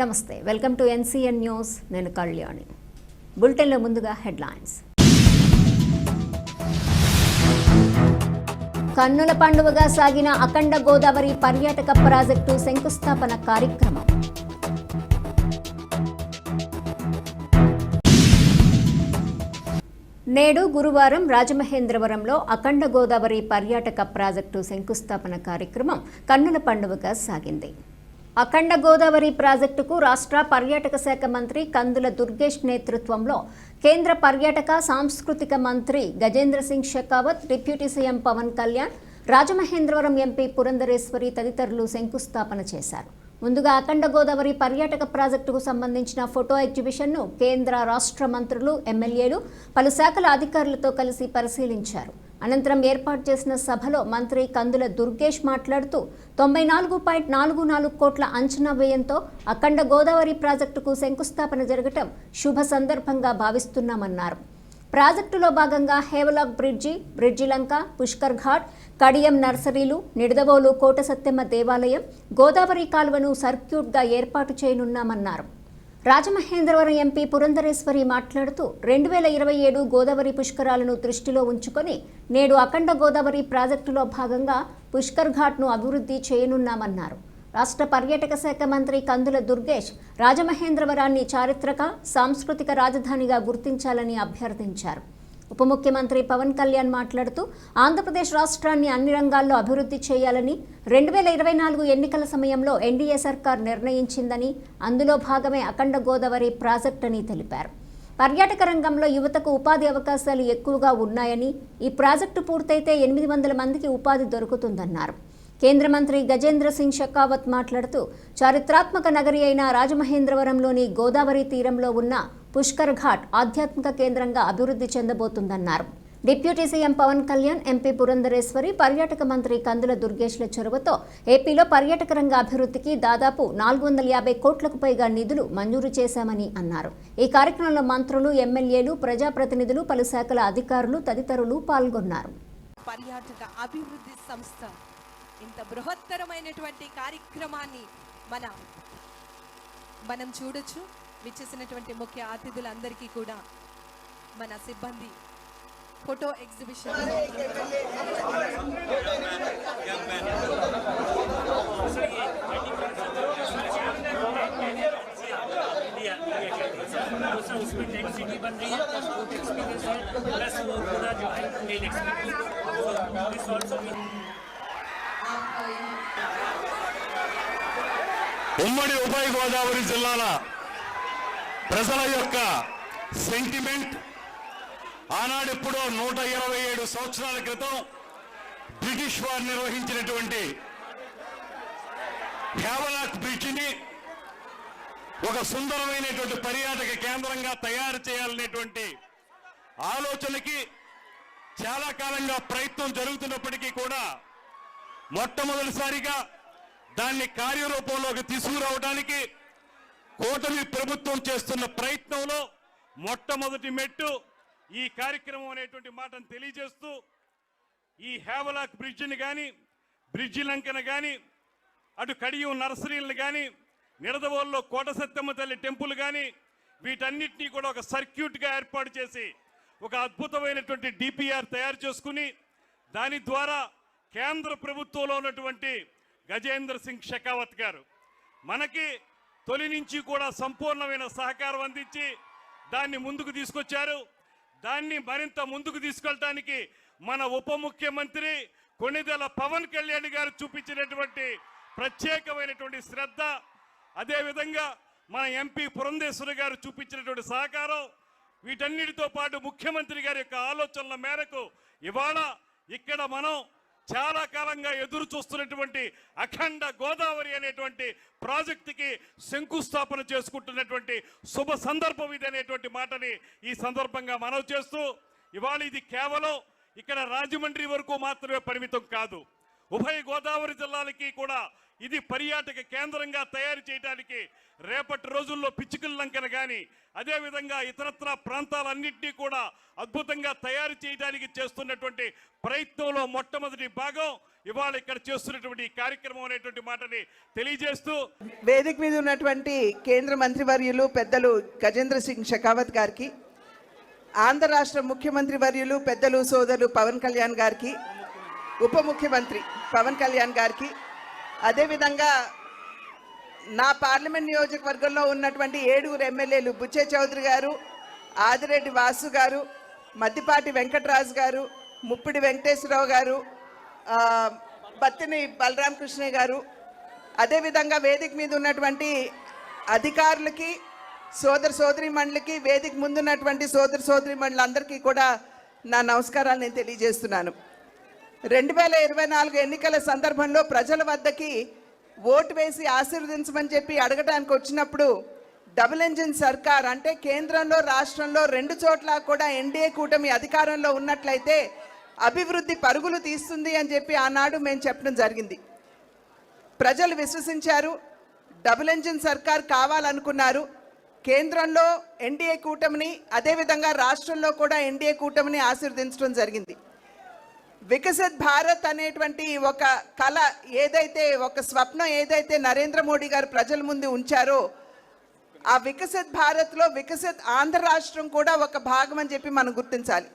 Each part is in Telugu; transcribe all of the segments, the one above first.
నమస్తే వెల్కమ్ టు ఎన్సీఎన్ న్యూస్. నేను కళ్యాణి. బులెటిన్లో ముందుగా హెడ్లైన్స్. కన్నుల పండుగగా సాగిన అఖండ గోదావరి పర్యాటక ప్రాజెక్టు శంకుస్థాపన కార్యక్రమం. నేడు గురువారం రాజమహేంద్రవరంలో అఖండ గోదావరి పర్యాటక ప్రాజెక్టు శంకుస్థాపన కార్యక్రమం కన్నుల పండుగగా సాగింది. అఖండ గోదావరి ప్రాజెక్టుకు రాష్ట్ర పర్యాటక శాఖ మంత్రి కందుల దుర్గేష్ నేతృత్వంలో కేంద్ర పర్యాటక సాంస్కృతిక మంత్రి Gajendra Singh Shekhawat deputy CM Pawan Kalyan Rajamahendravaram MP Purandeswari తదితరులు శంకుస్థాపన చేశారు. ముందుగా అఖండ గోదావరి పర్యాటక ప్రాజెక్టుకు సంబంధించిన ఫోటో ఎగ్జిబిషన్ను కేంద్ర రాష్ట్ర మంత్రులు ఎమ్మెల్యేలు పలు శాఖల అధికారులతో కలిసి పరిశీలించారు. అనంతరం ఏర్పాటు చేసిన సభలో మంత్రి కందుల దుర్గేష్ మాట్లాడుతూ తొంభై నాలుగు పాయింట్ నాలుగు నాలుగు కోట్ల అంచనా వ్యయంతో అఖండ గోదావరి ప్రాజెక్టుకు శంకుస్థాపన జరగటం శుభ సందర్భంగా భావిస్తున్నామన్నారు. ప్రాజెక్టులో భాగంగా Havelock bridge bridge Lanka Pushkar ghat Kadiyam నర్సరీలు నిడదవోలు కోట సత్యమ్మ దేవాలయం గోదావరి కాలువను సర్క్యూట్గా ఏర్పాటు చేయనున్నామన్నారు. రాజమహేంద్రవరం ఎంపీ పురంధరేశ్వరి మాట్లాడుతూ రెండు వేల ఇరవై ఏడు గోదావరి పుష్కరాలను దృష్టిలో ఉంచుకొని నేడు అఖండ గోదావరి ప్రాజెక్టులో భాగంగా పుష్కర్ ఘాట్ను అభివృద్ధి చేయనున్నామన్నారు. రాష్ట్ర పర్యాటక శాఖ మంత్రి కందుల దుర్గేష్ రాజమహేంద్రవరాన్ని చారిత్రక సాంస్కృతిక రాజధానిగా గుర్తించాలని అభ్యర్థించారు. ఉప ముఖ్యమంత్రి పవన్ కళ్యాణ్ మాట్లాడుతూ ఆంధ్రప్రదేశ్ రాష్ట్రాన్ని అన్ని రంగాల్లో అభివృద్ధి చేయాలని రెండు వేల ఇరవై నాలుగు ఎన్నికల సమయంలో ఎన్డీఏ సర్కార్ నిర్ణయించిందని అందులో భాగమే అఖండ గోదావరి ప్రాజెక్ట్ అని తెలిపారు. పర్యాటక రంగంలో యువతకు ఉపాధి అవకాశాలు ఎక్కువగా ఉన్నాయని ఈ ప్రాజెక్టు పూర్తయితే ఎనిమిది వందల మందికి ఉపాధి దొరుకుతుందన్నారు. కేంద్ర మంత్రి గజేంద్ర సింగ్ షెకావత్ మాట్లాడుతూ చారిత్రాత్మక నగరి అయిన రాజమహేంద్రవరంలోని గోదావరి తీరంలో ఉన్న పుష్కర్ ఘాట్ ఆధ్యాత్మిక కేంద్రంగా అభివృద్ధి చెందబోతుందన్నారు. Deputy CM Pawan Kalyan MP Purandeswari పర్యాటక మంత్రి కందుల దుర్గేష్ల చొరవతో ఏపీలో పర్యాటక రంగ అభివృద్ధికి దాదాపు నాలుగు వందల యాభై కోట్లకు పైగా నిధులు మంజూరు చేశామని అన్నారు. ఈ కార్యక్రమంలో మంత్రులు ఎమ్మెల్యేలు ప్రజాప్రతినిధులు పలు శాఖల అధికారులు తదితరులు పాల్గొన్నారు. పర్యాటక అభివృద్ధి సంస్థ ఇంత బృహత్తరమైనటువంటి కార్యక్రమాన్ని మన మనం చూడొచ్చు. విచ్చేసినటువంటి ముఖ్య అతిథులందరికీ కూడా మన సిబ్బంది ఫోటో ఎగ్జిబిషన్ दूसरा उसमें टेक सिटी बन रही है प्लस फूड एक्सपीरियंस है प्लस वो पूरा जो है मेल एक्सपीरियंस दिस ऑल्सो ఉమ్మడి ఉభయ గోదావరి జిల్లాల ప్రజల యొక్క సెంటిమెంట్ ఆనాడెప్పుడో నూట ఇరవై ఏడు సంవత్సరాల క్రితం బ్రిటిష్ వారు నిర్వహించినటువంటి హేవలాక్ బ్రిడ్జిని ఒక సుందరమైనటువంటి పర్యాటక కేంద్రంగా తయారు చేయాలనేటువంటి ఆలోచనకి చాలా కాలంగా ప్రయత్నం జరుగుతున్నప్పటికీ కూడా మొట్టమొదటిసారిగా దాన్ని కార్యరూపంలోకి తీసుకురావడానికి కూటమి ప్రభుత్వం చేస్తున్న ప్రయత్నంలో మొట్టమొదటి మెట్టు ఈ కార్యక్రమం అనేటువంటి మాటను తెలియజేస్తూ ఈ హేవలాక్ బ్రిడ్జిని కానీ బ్రిడ్జి లంకను కానీ అటు కడియం నర్సరీలను కానీ నిడదవోల్లో కోట సత్యమ్మ తల్లి టెంపుల్ కానీ వీటన్నిటినీ కూడా ఒక సర్క్యూట్గా ఏర్పాటు చేసి ఒక అద్భుతమైనటువంటి డిపిఆర్ తయారు చేసుకుని దాని ద్వారా కేంద్ర ప్రభుత్వంలో ఉన్నటువంటి గజేంద్ర సింగ్ షెకావత్ గారు. మనకి తొలి నుంచి కూడా సంపూర్ణమైన సహకారం అందించి దాన్ని ముందుకు తీసుకొచ్చారు. దాన్ని మరింత ముందుకు తీసుకెళ్ళటానికి మన ఉప ముఖ్యమంత్రి కొణిదెల పవన్ కళ్యాణ్ గారు చూపించినటువంటి ప్రత్యేకమైనటువంటి శ్రద్ధ అదేవిధంగా మన ఎంపీ పురంధేశ్వరి గారు చూపించినటువంటి సహకారం వీటన్నిటితో పాటు ముఖ్యమంత్రి గారి యొక్క ఆలోచనల మేరకు ఇవాళ ఇక్కడ మనం చాలా కాలంగా ఎదురు చూస్తున్నటువంటి అఖండ గోదావరి అనేటువంటి ప్రాజెక్టుకి శంకుస్థాపన చేసుకుంటున్నటువంటి శుభ సందర్భం ఇది అనేటువంటి మాటని ఈ సందర్భంగా మనవి చేస్తూ ఇవాళ ఇది కేవలం ఇక్కడ రాజమండ్రి వరకు మాత్రమే పరిమితం కాదు. ఉభయ గోదావరి జిల్లాలకి కూడా ఇది పర్యాటక కేంద్రంగా తయారు చేయడానికి రేపటి రోజుల్లో పిచ్చుకల లంకన కానీ అదేవిధంగా ఇతరత్ర ప్రాంతాలన్నింటినీ కూడా అద్భుతంగా తయారు చేయడానికి చేస్తున్నటువంటి ప్రయత్నంలో మొట్టమొదటి భాగం ఇవాళ ఇక్కడ చేస్తున్నటువంటి కార్యక్రమం అనేటువంటి మాటని తెలియజేస్తూ వేదిక మీద ఉన్నటువంటి కేంద్ర మంత్రివర్యులు పెద్దలు గజేంద్ర సింగ్ షెకావత్ గారికి ఆంధ్ర రాష్ట్ర ముఖ్యమంత్రి వర్యులు పెద్దలు సోదరులు పవన్ కళ్యాణ్ గారికి ఉప ముఖ్యమంత్రి పవన్ కళ్యాణ్ గారికి. అదేవిధంగా నా పార్లమెంట్ నియోజకవర్గంలో ఉన్నటువంటి ఏడుగురు ఎమ్మెల్యేలు బుచ్చే చౌదరి గారు ఆదిరెడ్డి వాసు గారు మద్దిపాటి వెంకటరాజు గారు ముప్పిడి వెంకటేశ్వరరావు గారు ఆ, బత్తిని బలరామకృష్ణ గారు. అదేవిధంగా వేదిక మీద ఉన్నటువంటి అధికారులకి సోదర సోదరి మండలికి వేదిక ముందున్నటువంటి సోదర సోదరి మండలందరికీ కూడా నా నమస్కారాలు నేను తెలియజేస్తున్నాను. రెండు వేల ఇరవై నాలుగు ఎన్నికల సందర్భంలో ప్రజల వద్దకి ఓటు వేసి ఆశీర్వదించమని చెప్పి అడగడానికి వచ్చినప్పుడు డబుల్ ఇంజిన్ సర్కార్ అంటే కేంద్రంలో రాష్ట్రంలో రెండు చోట్ల కూడా ఎన్డీఏ కూటమి అధికారంలో ఉన్నట్లయితే అభివృద్ధి పరుగులు తీస్తుంది అని చెప్పి ఆనాడు మేము చెప్పడం జరిగింది. ప్రజలు విశ్వసించారు డబుల్ ఇంజిన్ సర్కార్ కావాలనుకున్నారు. కేంద్రంలో ఎన్డీఏ కూటమిని అదేవిధంగా రాష్ట్రంలో కూడా ఎన్డీఏ కూటమిని ఆశీర్వదించడం జరిగింది. వికసిత్ భారత్ అనేటువంటి ఒక కళ ఏదైతే ఒక స్వప్నం ఏదైతే నరేంద్ర మోడీ గారు ప్రజల ముందు ఉంచారో ఆ వికసిత్ భారత్లో వికసిత్ ఆంధ్ర రాష్ట్రం కూడా ఒక భాగం అని చెప్పి మనం గుర్తించాలి.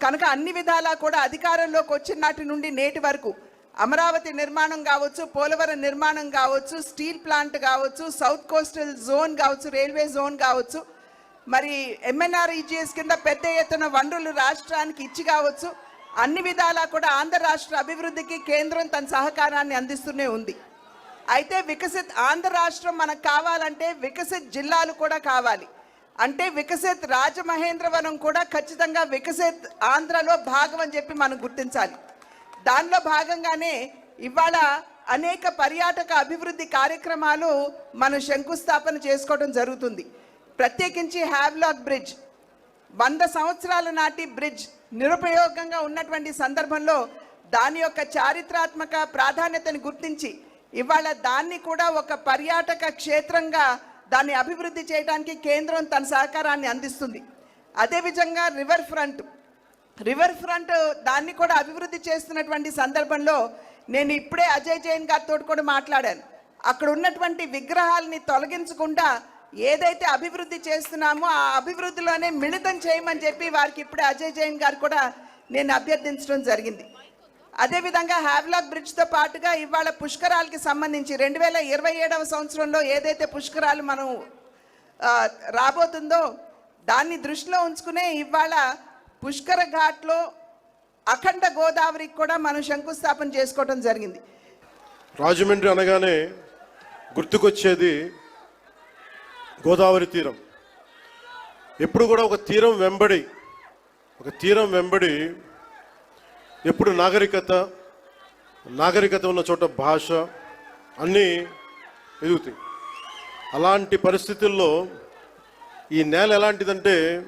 కనుక అన్ని విధాలా కూడా అధికారంలోకి వచ్చిన నాటి నుండి నేటి వరకు అమరావతి నిర్మాణం కావచ్చు పోలవరం నిర్మాణం కావచ్చు స్టీల్ ప్లాంట్ కావచ్చు సౌత్ కోస్టల్ జోన్ కావచ్చు రైల్వే జోన్ కావచ్చు మరి ఎంఎన్ఆర్ఈజిఎస్ కింద పెద్ద ఎత్తున వనరులు రాష్ట్రానికి ఇచ్చి కావచ్చు అన్ని విధాలా కూడా ఆంధ్ర రాష్ట్ర అభివృద్ధికి కేంద్రం తన సహకారాన్ని అందిస్తూనే ఉంది. అయితే వికసిత్ ఆంధ్ర రాష్ట్రం మనకు కావాలంటే వికసిత్ జిల్లాలు కూడా కావాలి. అంటే వికసిత్ రాజమహేంద్రవరం కూడా ఖచ్చితంగా వికసిత్ ఆంధ్రలో భాగం అని చెప్పి మనం గుర్తించాలి. దానిలో భాగంగానే ఇవాళ అనేక పర్యాటక అభివృద్ధి కార్యక్రమాలు మనం శంకుస్థాపన చేసుకోవడం జరుగుతుంది. ప్రత్యేకించి హ్యావ్లాక్ బ్రిడ్జ్ వంద సంవత్సరాల నాటి బ్రిడ్జ్ నిరుపయోగంగా ఉన్నటువంటి సందర్భంలో దాని యొక్క చారిత్రాత్మక ప్రాధాన్యతను గుర్తించి ఇవాళ దాన్ని కూడా ఒక పర్యాటక క్షేత్రంగా దాన్ని అభివృద్ధి చేయడానికి కేంద్రం తన సహకారాన్ని అందిస్తుంది. అదేవిధంగా రివర్ ఫ్రంట్. రివర్ ఫ్రంట్ దాన్ని కూడా అభివృద్ధి చేస్తున్నటువంటి సందర్భంలో నేను ఇప్పుడే అజయ్ జైన్ గారితో కూడా మాట్లాడాను. అక్కడ ఉన్నటువంటి విగ్రహాలని తొలగించకుండా ఏదైతే అభివృద్ధి చేస్తున్నామో ఆ అభివృద్ధిలోనే మిళితం చేయమని చెప్పి వారికి ఇప్పుడే అజయ్ జైన్ గారు కూడా నేను అభ్యర్థించడం జరిగింది. అదేవిధంగా హ్యావ్లాక్ బ్రిడ్జ్తో పాటుగా ఇవాళ పుష్కరాలకి సంబంధించి రెండు వేల ఇరవై ఏడవ సంవత్సరంలో ఏదైతే పుష్కరాలు మనం రాబోతుందో దాన్ని దృష్టిలో ఉంచుకునే ఇవాళ పుష్కర ఘాట్లో అఖండ గోదావరికి కూడా మనం శంకుస్థాపన చేసుకోవడం జరిగింది. రాజమండ్రి అనగానే గుర్తుకొచ్చేది గోదావరి తీరం. ఎప్పుడు కూడా ఒక తీరం వెంబడి ఒక తీరం వెంబడి ఎప్పుడు నాగరికత నాగరికత ఉన్న చోట భాష అన్నీ ఎదుగుతాయి. అలాంటి పరిస్థితుల్లో ఈ నేల ఎలాంటిదంటే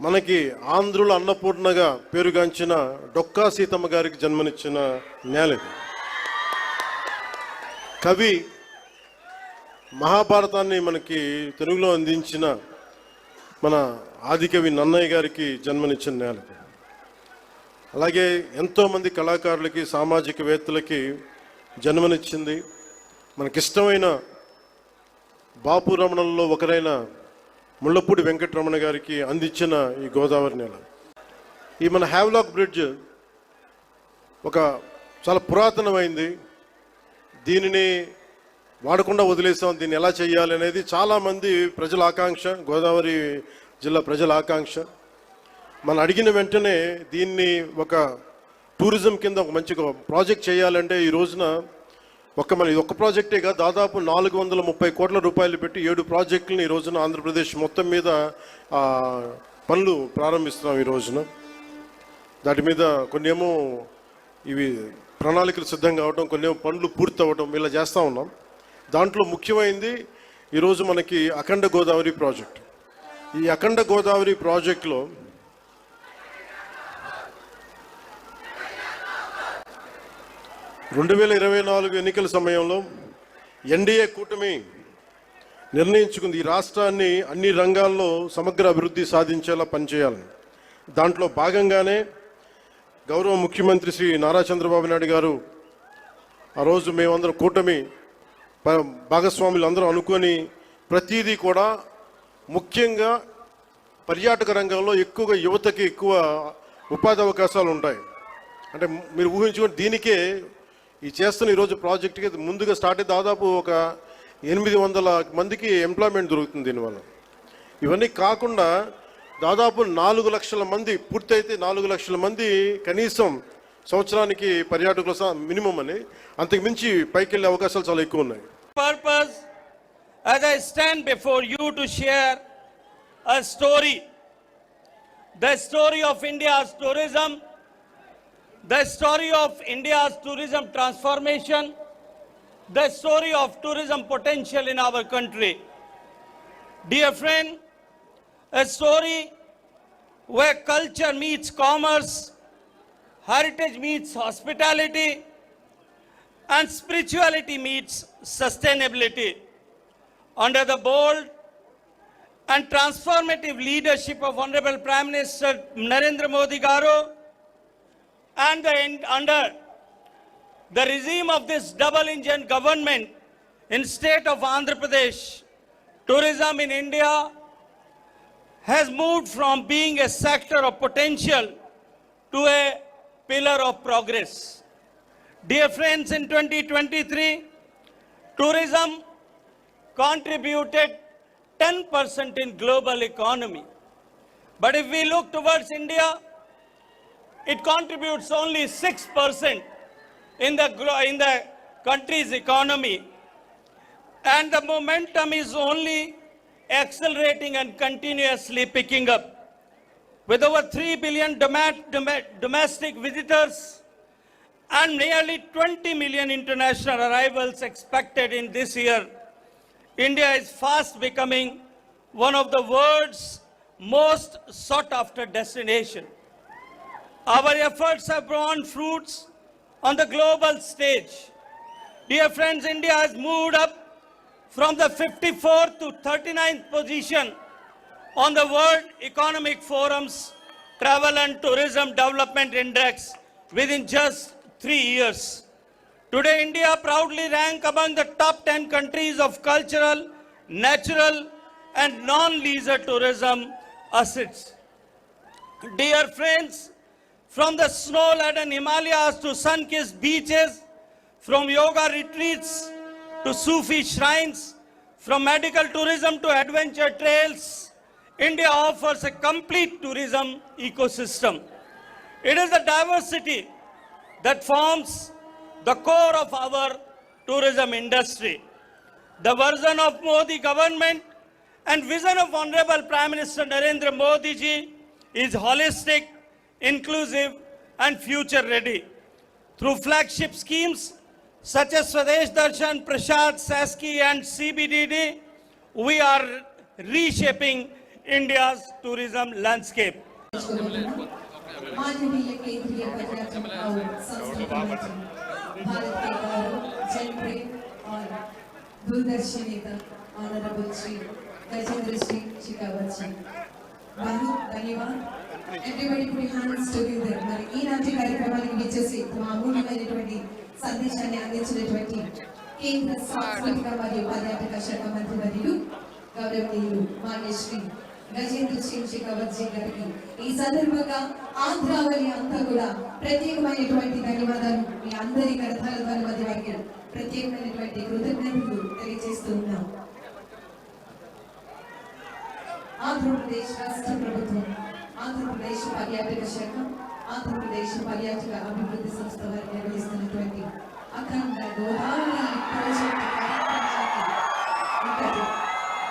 మనకి ఆంధ్రుల అన్నపూర్ణగా పేరుగాంచిన డొక్కా సీతమ్మ గారికి జన్మనిచ్చిన నేల ఇది. కవి మహాభారతాన్ని మనకి తెలుగులో అందించిన మన ఆదికవి నన్నయ్య గారికి జన్మనిచ్చిన నేల అలాగే ఎంతోమంది కళాకారులకి సామాజికవేత్తలకి జన్మనిచ్చింది. మనకిష్టమైన బాపు రమణంలో ఒకరైన ముళ్ళపూడి వెంకటరమణ గారికి అందించిన ఈ గోదావరి నేల. ఈ మన హ్యావ్లాక్ బ్రిడ్జ్ ఒక చాలా పురాతనమైంది. దీనిని వాడకుండా వదిలేసాం దీన్ని ఎలా చేయాలి అనేది చాలామంది ప్రజల ఆకాంక్ష గోదావరి జిల్లా ప్రజల ఆకాంక్ష. మనం అడిగిన వెంటనే దీన్ని ఒక టూరిజం కింద ఒక మంచి ప్రాజెక్ట్ చేయాలంటే ఈ రోజున ఒక మన ఇది ఒక ప్రాజెక్టే కాదు దాదాపు నాలుగు వందల ముప్పై కోట్ల రూపాయలు పెట్టి ఏడు ప్రాజెక్టులను ఈ రోజున ఆంధ్రప్రదేశ్ మొత్తం మీద పనులు ప్రారంభిస్తున్నాం ఈ రోజున. దాటి మీద కొన్ని ఏమో ఇవి ప్రణాళికలు సిద్ధం కావడం కొన్ని ఏమో పనులు పూర్తి అవ్వడం ఇలా చేస్తూ ఉన్నాం. దాంట్లో ముఖ్యమైనది ఈరోజు మనకి అఖండ గోదావరి ప్రాజెక్ట్. ఈ అఖండ గోదావరి ప్రాజెక్టులో రెండు వేల ఇరవై నాలుగు ఎన్నికల సమయంలో ఎన్డీఏ కూటమి నిర్ణయించుకుంది. ఈ రాష్ట్రాన్ని అన్ని రంగాల్లో సమగ్ర అభివృద్ధి సాధించేలా పనిచేయాలని. దాంట్లో భాగంగానే గౌరవ ముఖ్యమంత్రి శ్రీ నారా చంద్రబాబు నాయుడు గారు ఆ రోజు మేమందరం కూటమి భాగస్వాములు అందరూ అనుకొని ప్రతిదీ కూడా ముఖ్యంగా పర్యాటక రంగంలో ఎక్కువగా యువతకి ఎక్కువ ఉపాధి అవకాశాలు ఉంటాయి. అంటే మీరు ఊహించుకుని దీనికే ఈ చేస్తున్న ఈరోజు ప్రాజెక్ట్కి ముందుగా స్టార్ట్ అయ్యి దాదాపు ఒక ఎనిమిది వందల మందికి ఎంప్లాయ్మెంట్ దొరుకుతుంది దీనివల్ల. ఇవన్నీ కాకుండా దాదాపు నాలుగు లక్షల మంది పూర్తయితే నాలుగు లక్షల మంది కనీసం సంవత్సరానికి పర్యాటకుల మినిమం అని అంతకు మించి పైకి వెళ్ళే అవకాశాలు చాలా ఎక్కువ ఉన్నాయి. Purpose as I stand before you to share a story. The story of India's tourism, the story of India's tourism transformation, the story of tourism potential in our country. Dear friend, a story where culture meets commerce, heritage meets hospitality, and spirituality meets sustainability. Under the bold and transformative leadership of Honorable Prime Minister Narendra Modi Garu and the, under the regime of this double engine government in state of Andhra Pradesh, tourism in India has moved from being a sector of potential to a pillar of progress. Dear friends, in 2023, tourism contributed 10% in global economy. But if we look towards India, it contributes only 6% in the, in the country's economy. And the momentum is only accelerating and continuously picking up. With over 3 billion domestic visitors, and nearly 20 million international arrivals expected in this year, India is fast becoming one of the world's most sought after destination. Our efforts have borne fruits on the global stage. Dear friends, India has moved up from the 54th to 39th position on the World Economic Forum's Travel and Tourism Development Index within just three years. Today, India proudly rank among the top 10 countries of cultural, natural, and non-leisure tourism assets. Dear friends, from the snow-laden Himalayas to sun-kissed beaches, from yoga retreats to Sufi shrines, from medical tourism to adventure trails, India offers a complete tourism ecosystem. It is the diversity that forms the core of our tourism industry. The version of Modi government and vision of Honorable Prime Minister Narendra Modi ji is holistic, inclusive and future ready. Through flagship schemes such as Swadesh Darshan, Prashad, Saski and CBDD, we are reshaping India's tourism landscape. माननीय केंद्रीय पर्यटन और संस्कृति मंत्री भारत के गौरव जनप्रिय और दूरदर्शी नेता ऑनरेबल श्री गजेंद्र सिंह शेखावत जी बहुत धन्यवाद ఎవ్రీబడి పుట్ హ్యాండ్స్ టుగెదర్ మరి ఈనాటి కార్యక్రమానికి విచ్చేసి తమ అమూల్యమైనటువంటి సందేశాన్ని అందించినటువంటి కేంద్ర సాంస్కృతిక మరియు పర్యాటక శాఖ మంత్రి వర్యులు గౌరవనీయులు మాన్యశ్రీ గజేంద్ర సింగ్ షెకావత్ జీ గారికి ఈ సందర్భంగా ఆంధ్రావళి అంతా కూడా ప్రత్యేకమైనటువంటి ధన్యవాదాలు మీ అందరి కరతాల ద్వారా మధ్య వారికి ప్రత్యేకమైనటువంటి కృతజ్ఞతలు తెలియజేస్తూ ఉన్నాం. ఆంధ్రప్రదేశ్ రాష్ట్ర ప్రభుత్వం ఆంధ్రప్రదేశ్ పర్యాటక శాఖ ఆంధ్రప్రదేశ్ పర్యాటక అభివృద్ధి సంస్థ వారు నిర్వహిస్తున్నటువంటి అఖండ గోదావరి ప్రాజెక్టు కార్యక్రమానికి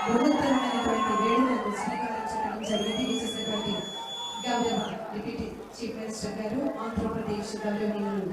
బృహత్తరమైనటువంటి వేడుకలకు శ్రీకారం చుట్టడం జరిగింది చేసినటువంటి గౌరవ డిప్యూటీ చీఫ్ మినిస్టర్ గారు ఆంధ్రప్రదేశ్ గౌరవనీయులు